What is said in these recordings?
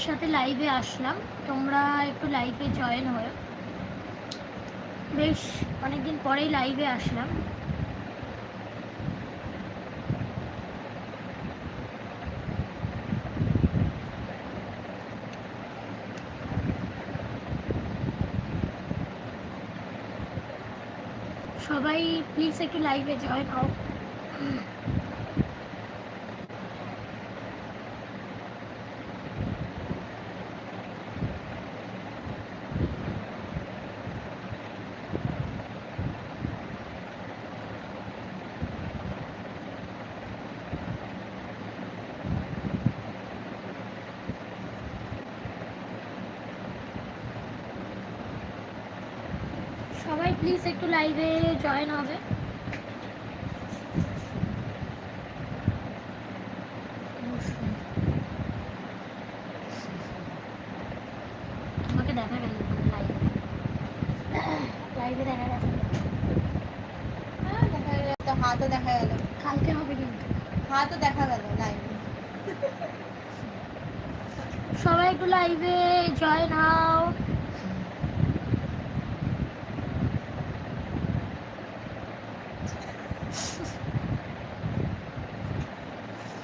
তোমাদের সাথে লাইভে আসলাম। তোমরা একটু লাইভে জয়েন হয়ে। বেশ অনেকদিন পরেই লাইভে আসলাম। সবাই প্লিজ একটু লাইভে জয়েন হও সবাই প্লিজ একটু লাইভে জয়েন হবে। তোমাকে দেখা গেল লাইভে লাইভে দেখা গেল। হ্যাঁ, দেখা গেল। তো হাতও দেখা গেল। কালকে হবে কিন্তু। হাতও দেখা গেল লাইভে সবাই একটু লাইভে জয়েন হও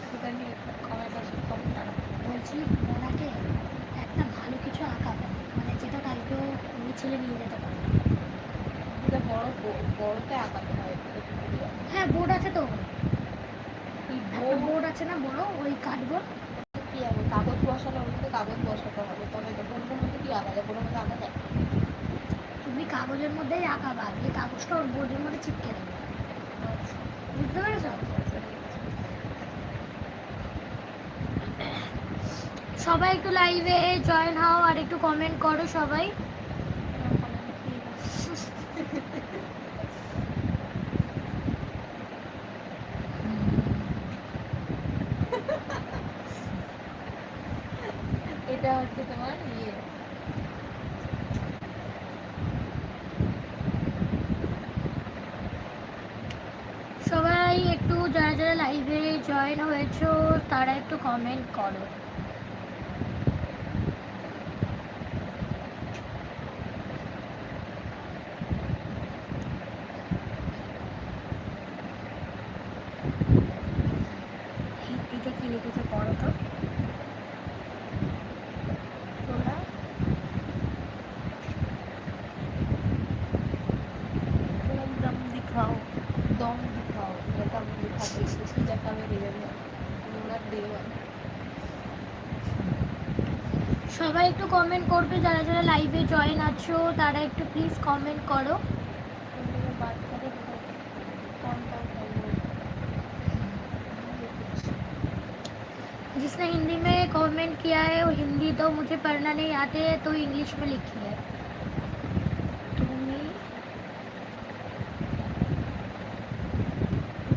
সেটা নিয়ে কমেন্ট আসে কমেন্ট দাঁড়া বলছি ওনাকে একটা ভালো কিছু আঁকাবে মানে যেটা কালকেও মিছিলে নিয়ে যেতে পারবে। এটা বড় বড়তে আঁকাতে হয়। হ্যাঁ বোর্ড আছে তো এই বোর্ড আছে না বড় ওই কার্ডবোর্ড কি হবে কাগজ বসালে ওর মধ্যে কাগজ বসাতে হবে। তবে তো বড়টার মধ্যে কি আঁকা যায় বড়টার মধ্যে আঁকা যায় তুমি কাগজের মধ্যেই আঁকাবা দিয়ে কাগজটা ওর বোর্ডের মধ্যে চিপকে দেবে। বুঝতে পেরেছ? সবাই একটু লাইভে জয়েন হও আর একটু কমেন্ট করো সবাই। এটা হচ্ছে তোমার ইয়ে। সবাই একটু যারা যারা লাইভে জয়েন হয়েছো, তারা একটু কমেন্ট করো। কি লিখেছে পড়ো তো। একটু কমেন্ট করবে যারা যারা লাইভে জয়েন আছো তারা একটু প্লিজ কমেন্ট করো তোমরা বাদ করে कौन कौन जिसने हिंदी में कमेंट किया है वो हिंदी तो मुझे पढ़ना नहीं आते तो इंग्लिश में लिखी है তুমি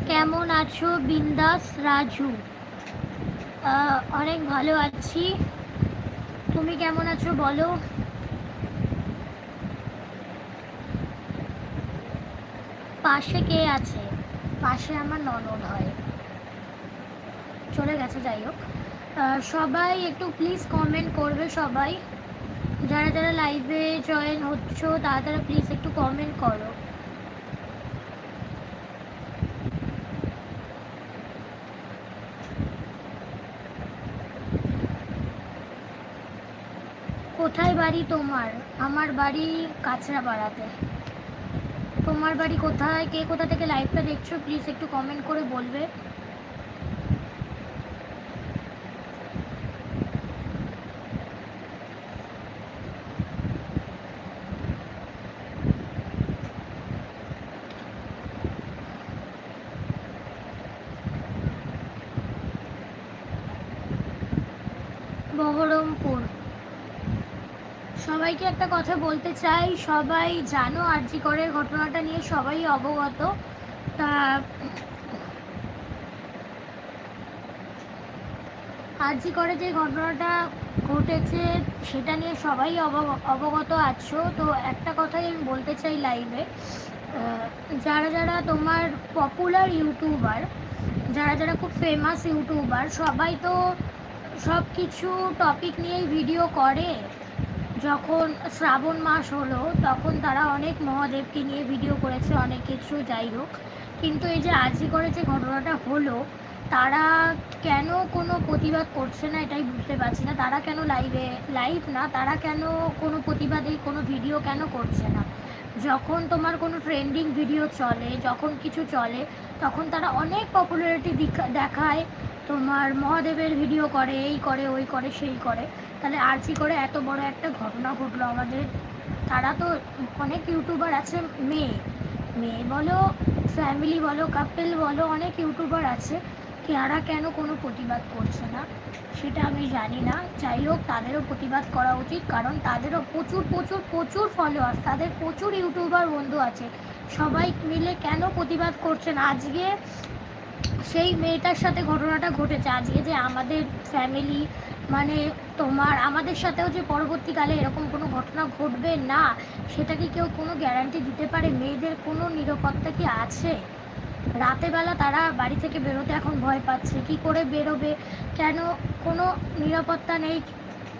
কেমন আছো বিন্দাস রাজু আহ, অনেক ভালো আছি তুমি কেমন আছো বলো? পাশে কে আছে? পাশে আমার ননদ হয়। চলে গেছে, যাই হোক। সবাই একটু প্লিজ কমেন্ট করবে সবাই। যারা যারা লাইভে জয়েন হচ্ছ, তারা তারা প্লিজ একটু কমেন্ট করো কোথায় বাড়ি তোমার? আমার বাড়ি কাঁচরাপাড়াতে। তোমার বাড়ি কোথায়? কে কোথা থেকে লাইভটা দেখছ? প্লিজ একটু কমেন্ট করে বলবে বহরমপুর সবাইকে একটা কথা বলতে চাই, সবাই জানো আরজি করের ঘটনাটা নিয়ে সবাই অবগত। তা আরজি করে যে ঘটনাটা ঘটেছে, সেটা নিয়ে সবাই অবগ- অবগত আছো। তো একটা কথাই আমি বলতে চাই লাইভে যারা যারা তোমার পপুলার ইউটিউবার যারা যারা খুব ফেমাস ইউটিউবার সবাই তো সব কিছু টপিক নিয়েই ভিডিও করে। যখন শ্রাবণ মাস হলো, তখন তারা অনেক মহাদেবকে নিয়ে ভিডিও করেছে, অনেক কিছু, যাই হোক। কিন্তু এই যে আজই করে যে ঘটনাটা হলো, তারা কেন কোনো প্রতিবাদ করছে না এটাই বুঝতে পারছি না। তারা কেন লাইভে লাইভ না, তারা কেন কোনো প্রতিবাদে কোনো ভিডিও কেন করছে না? যখন তোমার কোনো ট্রেন্ডিং ভিডিও চলে, যখন কিছু চলে, তখন তারা অনেক পপুলারিটি দেখায়, তোমার মহাদেবের ভিডিও করে, এই করে, ওই করে, সেই করে। তাহলে আরজি করে এত বড় একটা ঘটনা ঘটলো আমাদের? তারা তো অনেক ইউটিউবার আছে, মেয়ে। মেয়ে বলো ফ্যামিলি বলো কাপেল বলো, অনেক ইউটিউবার আছে। তারা কেন কোনো প্রতিবাদ করছে না? সেটা আমি জানি না। যাই হোক, তাদেরও প্রতিবাদ করা উচিত, কারণ তাদেরও প্রচুর প্রচুর প্রচুর ফলোয়ার্স তাদের প্রচুর ইউটিউবার বন্ধু আছে। সবাই মিলে কেন প্রতিবাদ করছেন আজকে সেই মেয়েটার সাথে ঘটনাটা ঘটেছে। আজকে যে আমাদের ফ্যামিলি মানে তোমার, আমাদের সাথেও যে পরবর্তীকালে এরকম কোনো ঘটনা ঘটবে না, সেটা কি কেউ কোনো গ্যারান্টি দিতে পারে? মেয়েদের কোনো নিরাপত্তা কি আছে? রাতেবেলা তারা বাড়ি থেকে বেরোতে এখন ভয় পাচ্ছে। কি করে বেরোবে? কেন কোনো নিরাপত্তা নেই?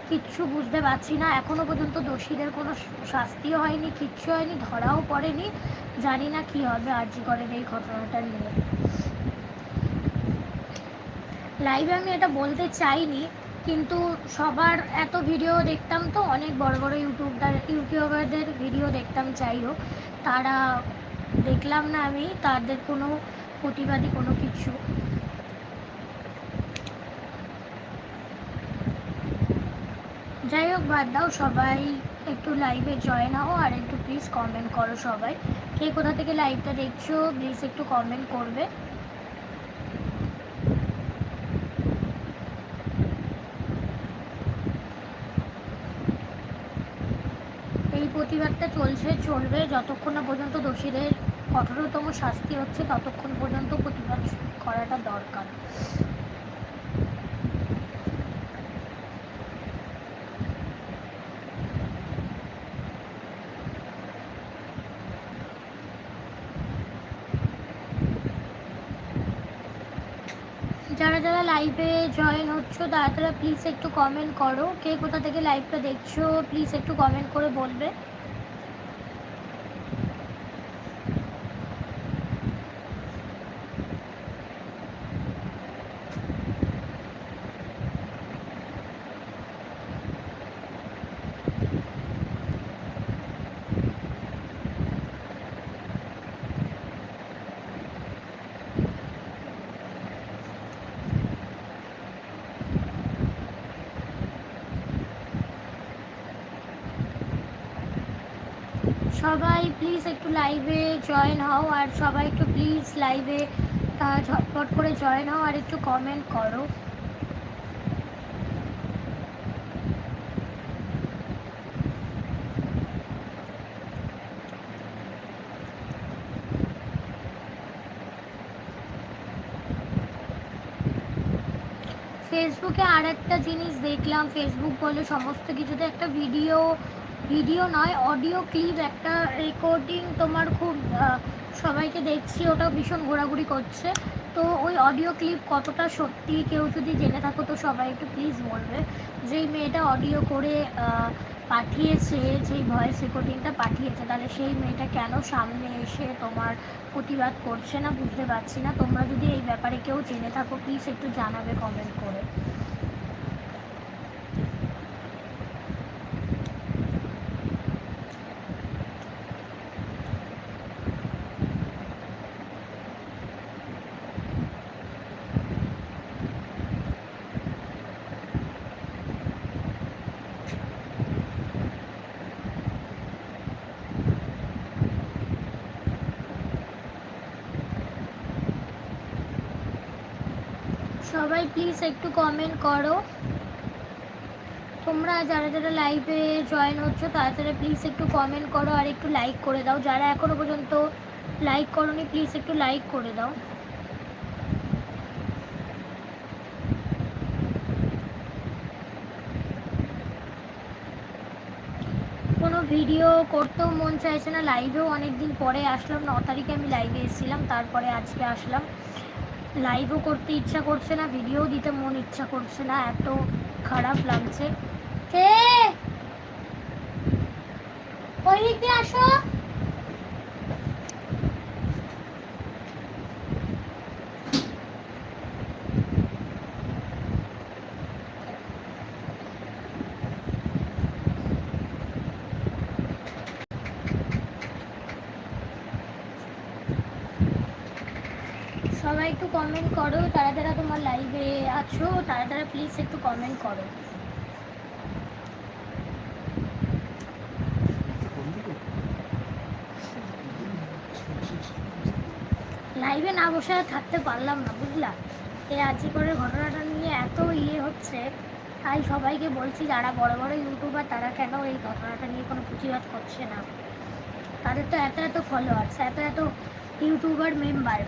কিচ্ছু বুঝতে পারছি না। এখনও পর্যন্ত দোষীদের কোনো শাস্তিও হয়নি, কিচ্ছু হয়নি, ধরাও পড়েনি। জানি না কি হবে আর্জি করেন এই ঘটনাটা নিয়ে। লাইভে আমি এটা বলতে চাইনি। কিন্তু সবার এত ভিডিও দেখতাম তো, অনেক বড় বড় ইউটিউবদার, ইউটিউবারদের ভিডিও দেখতাম যাই হোক তারা দেখলাম না আমি, তাদের কোনো প্রতিবাদী কোনো কিছু। যাই হোক বাদ দাও, সবাই একটু লাইভে জয়েন হও, আর একটু প্লিজ কমেন্ট করো সবাই। কে কোথা থেকে লাইভটা দেখছ প্লিজ একটু কমেন্ট করবে। এই প্রতিবাদটা চলছে, চলবে। যতক্ষণ না পর্যন্ত দোষীদের কঠোরতম শাস্তি হচ্ছে, ততক্ষণ পর্যন্ত প্রতিবাদ করাটা দরকার। যারা যারা লাইভে জয়েন হচ্ছো, তারা তারা প্লিজ একটু কমেন্ট করো। কে কোথা থেকে লাইভটা দেখছ প্লিজ একটু কমেন্ট করে বলবে। সবাই প্লিজ একটু লাইভে জয়েন হও, আর সবাই একটু প্লিজ লাইভে ঝটপট করে জয়েন হও, আর একটু কমেন্ট করো। ফেসবুকে আর একটা জিনিস দেখলাম ফেসবুক বলে সমস্ত কিছুতে একটা ভিডিও ভিডিও নয়, অডিও ক্লিপ, একটা রেকর্ডিং তোমার খুব সবাইকে দেখছি ওটা ভীষণ ঘোরাঘুরি করছে। তো ওই অডিও ক্লিপ কতটা সত্যি, কেউ যদি জেনে থাকো তো সবাই একটু প্লিজ বলবে। যেই মেয়েটা অডিও করে পাঠিয়েছে, যেই ভয়েস রেকর্ডিংটা পাঠিয়েছে, তাহলে সেই মেয়েটা কেন সামনে এসে তোমার প্রতিবাদ করছে না? বুঝতে পারছি না। তোমরা যদি এই ব্যাপারে কেউ জেনে থাকো প্লিজ একটু জানাবে কমেন্ট করে। সবাই প্লিজ একটু কমেন্ট করো। তোমরা যারা যারা লাইভে জয়েন হচ্ছ তাড়াতাড়ি প্লিজ একটু কমেন্ট করো আর একটু লাইক করে দাও। যারা এখনও পর্যন্ত লাইক করনি প্লিজ একটু লাইক করে দাও। কোনো ভিডিও করতেও মন চাইছে না। লাইভেও অনেক দিন পরে আসলাম। ন তারিখে আমি লাইভে এসেছিলাম। তারপরে আজকে আসলাম। লাইভও করতে ইচ্ছা করছে না ভিডিও দিতে মন ইচ্ছা করছে না, এত খারাপ লাগছে। কে? ওই আসো সবাই একটু কমেন্ট করো, তারা যারা তোমার লাইভে আছো, তারা তারা প্লিজ একটু কমেন্ট করো। লাইভে না বসে থাকতে পারলাম না, বুঝলা? এই আজি করে ঘটনাটা নিয়ে এত ইয়ে হচ্ছে, তাই সবাইকে বলছি, যারা বড় বড় ইউটিউবার তারা কেন এই ঘটনাটা নিয়ে কোনো প্রতিবাদ করছে না? তাদের তো এত এত ফলোয়ার্স এত এত ইউটিউবার মেম্বার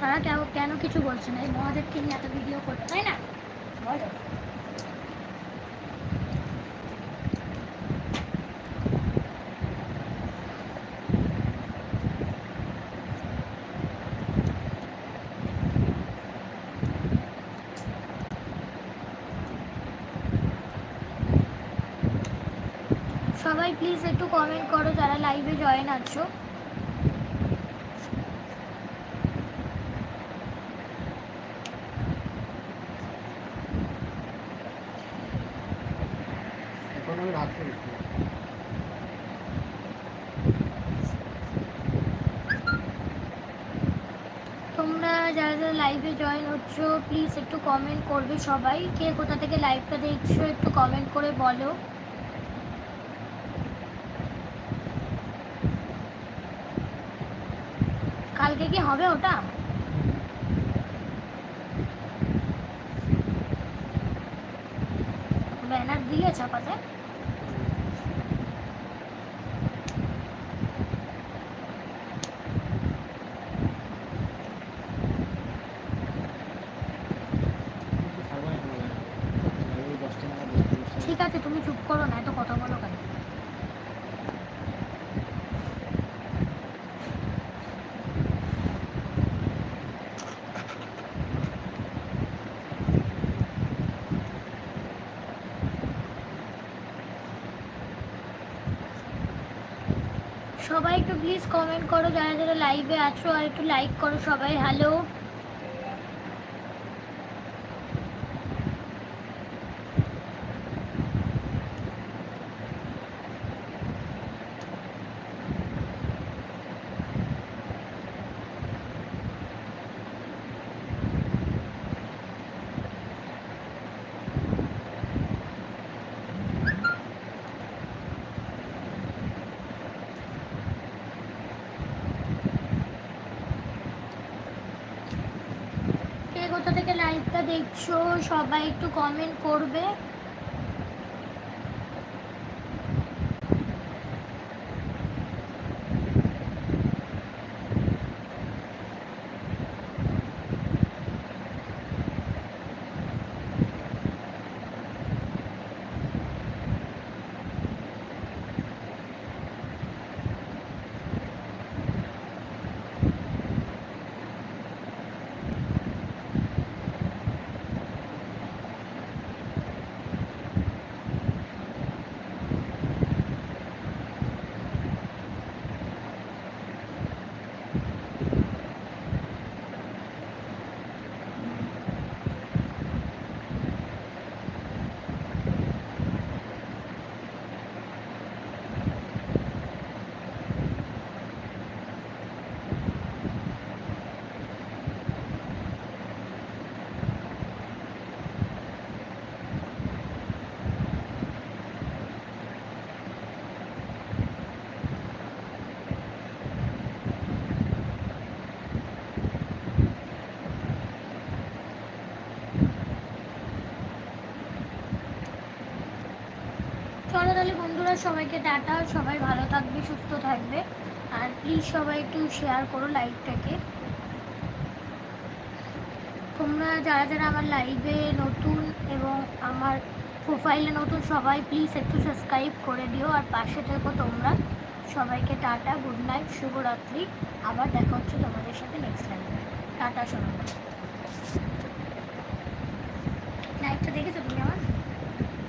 তারা কেন কেন কিছু বলছে না? এই মহাদেবকে নিয়ে এত ভিডিও করতে তাই না? বলো সবাই প্লিজ একটু কমেন্ট করো যারা লাইভে জয়েন আছো এখন আমি রাত করেছি তোমরা যারা যারা লাইভে জয়েন হচ্ছ প্লিজ একটু কমেন্ট করবে সবাই। কে কোথা থেকে লাইভটা দেখছ, একটু কমেন্ট করে বলো। কালকে কি হবে ওটা? ব্যানার দিলে ছাপাতে? করো না, এত কথা বলো কেন? সবাই একটু প্লিজ কমেন্ট করো, যারা যারা লাইভে আছো, আর একটু লাইক করো সবাই হ্যালো কোথা থেকে লাইভটা দেখছ সবাই একটু কমেন্ট করবে। চলো তাহলে বন্ধুরা, সবাইকে টাটা, সবাই ভালো থাকবে, সুস্থ থাকবে। আর প্লিজ সবাই একটু শেয়ার করো লাইভটাকে তোমরা যারা যারা আমার লাইভে নতুন এবং আমার প্রোফাইলে নতুন, সবাই প্লিজ একটু সাবস্ক্রাইব করে দিও। আর পাশে থেকো তোমরা। সবাইকে টাটা গুড নাইট শুভরাত্রি। আবার দেখা হচ্ছে তোমাদের সাথে নেক্সট লাইভে টাটা শোনো লাইভটা দেখেছ তুমি আমার?